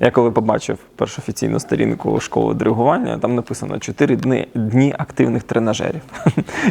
Я коли побачив першу офіційну сторінку школи диригування, там написано 4 дні, дні активних тренажерів.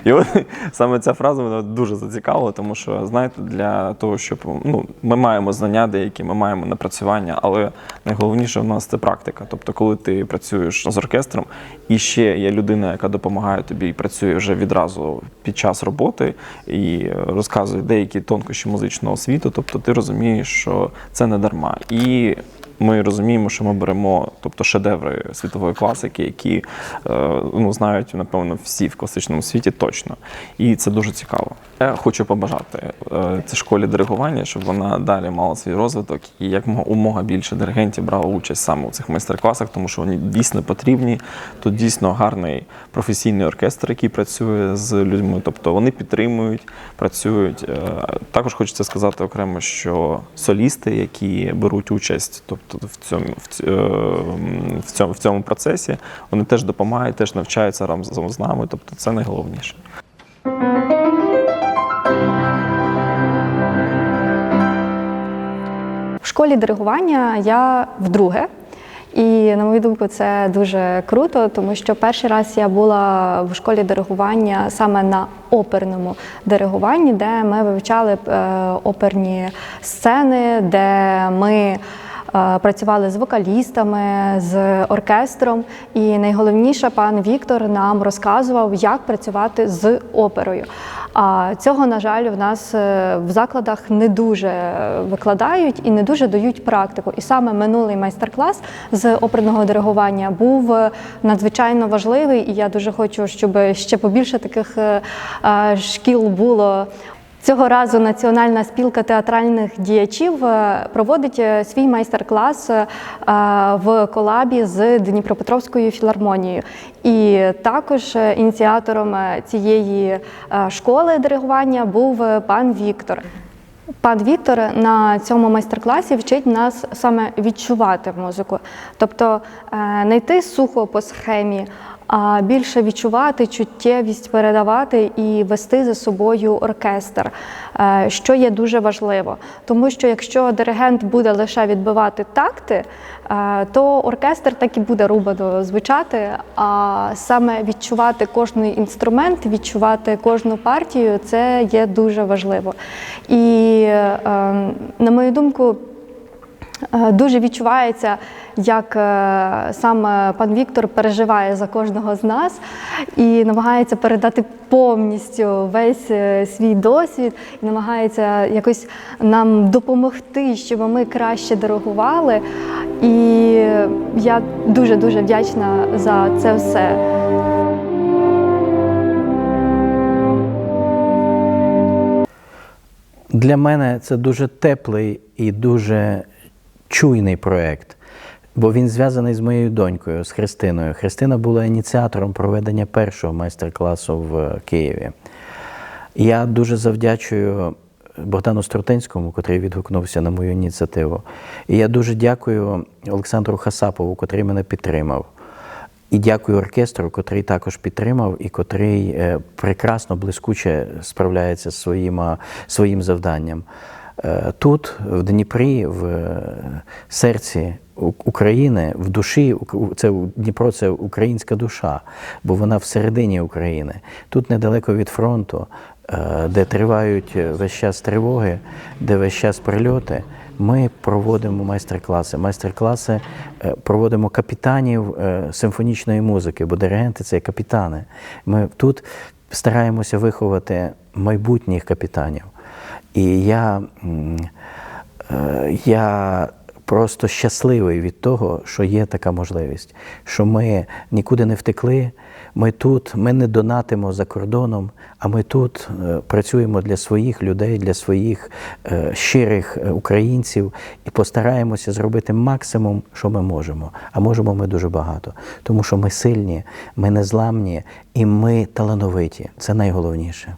І от саме ця фраза мене дуже зацікавила, тому що, знаєте, для того, щоб ну, ми маємо знання деякі, ми маємо напрацювання, але найголовніше в нас це практика. Тобто, коли ти працюєш з оркестром, і ще є людина, яка допомагає тобі і працює вже відразу під час роботи і розказує деякі тонкощі музичного світу, тобто ти розумієш, що це не дарма. І ми розуміємо, що ми беремо тобто шедеври світової класики, які е, ну, знають, напевно, всі в класичному світі точно. І це дуже цікаво. Я хочу побажати е, цій школі диригування, щоб вона далі мала свій розвиток і як мо- умога більше диригентів брало участь саме у цих майстер-класах, тому що вони дійсно потрібні. Тут дійсно гарний професійний оркестр, який працює з людьми. Тобто вони підтримують, працюють. Е, Також хочеться сказати окремо, що солісти, які беруть участь, тобто в цьому е, в цьому, в цьому процесі, вони теж допомагають, теж навчаються разом з нами. Тобто це найголовніше. В школі диригування я вдруге. І на мою думку, це дуже круто, тому що перший раз я була в школі диригування саме на оперному диригуванні, де ми вивчали е, оперні сцени, де ми працювали з вокалістами, з оркестром. І найголовніше, пан Віктор нам розказував, як працювати з оперою. А цього, на жаль, в нас е, в закладах не дуже викладають і не дуже дають практику. І саме минулий майстер-клас з оперного диригування був е, надзвичайно важливий, і я дуже хочу, щоб ще побільше таких е, е, шкіл було. Цього разу Національна спілка театральних діячів е, проводить е, свій майстер-клас е, в колабі з Дніпропетровською філармонією. І також ініціатором цієї школи диригування був пан Віктор. Пан Віктор на цьому майстер-класі вчить нас саме відчувати музику, тобто не йти сухо по схемі, а більше відчувати чуттєвість, передавати і вести за собою оркестр, е, що є дуже важливо. Тому що якщо диригент буде лише відбивати такти, е, то оркестр так і буде рубано звучати. А саме відчувати кожний інструмент, відчувати кожну партію це є дуже важливо. І, е, на мою думку, Дуже відчувається, як е, сам е, пан Віктор переживає за кожного з нас і намагається передати повністю весь е, свій досвід, і намагається якось нам допомогти, щоб ми краще диригували. І я дуже дуже вдячна за це все. Для мене це дуже теплий і дуже чуйний проєкт, бо він зв'язаний з моєю донькою, з Христиною. Христина була ініціатором проведення першого майстер-класу в Києві. Я дуже завдячую Богдану Струтинському, котрий відгукнувся на мою ініціативу. І я дуже дякую Олександру Хасапову, котрий мене підтримав. І дякую оркестру, котрий також підтримав і котрий е, прекрасно, блискуче справляється з своїм, своїм завданням. Е, Тут, в Дніпрі, в е, серці України, в душі, це Дніпро це українська душа, бо вона всередині України. Тут недалеко від фронту, е, де тривають весь час тривоги, де весь час прильоти. Ми проводимо майстер-класи. Майстер-класи е, проводимо капітанів е, симфонічної музики, бо диригенти це капітани. Ми тут стараємося виховати майбутніх капітанів. І я, е, я просто щасливий від того, що є така можливість, що ми нікуди не втекли. Ми тут, ми не донатимо за кордоном, а ми тут е, працюємо для своїх людей, для своїх е, щирих е, українців і постараємося зробити максимум, що ми можемо. А можемо ми дуже багато, тому що ми сильні, ми незламні і ми талановиті. Це найголовніше.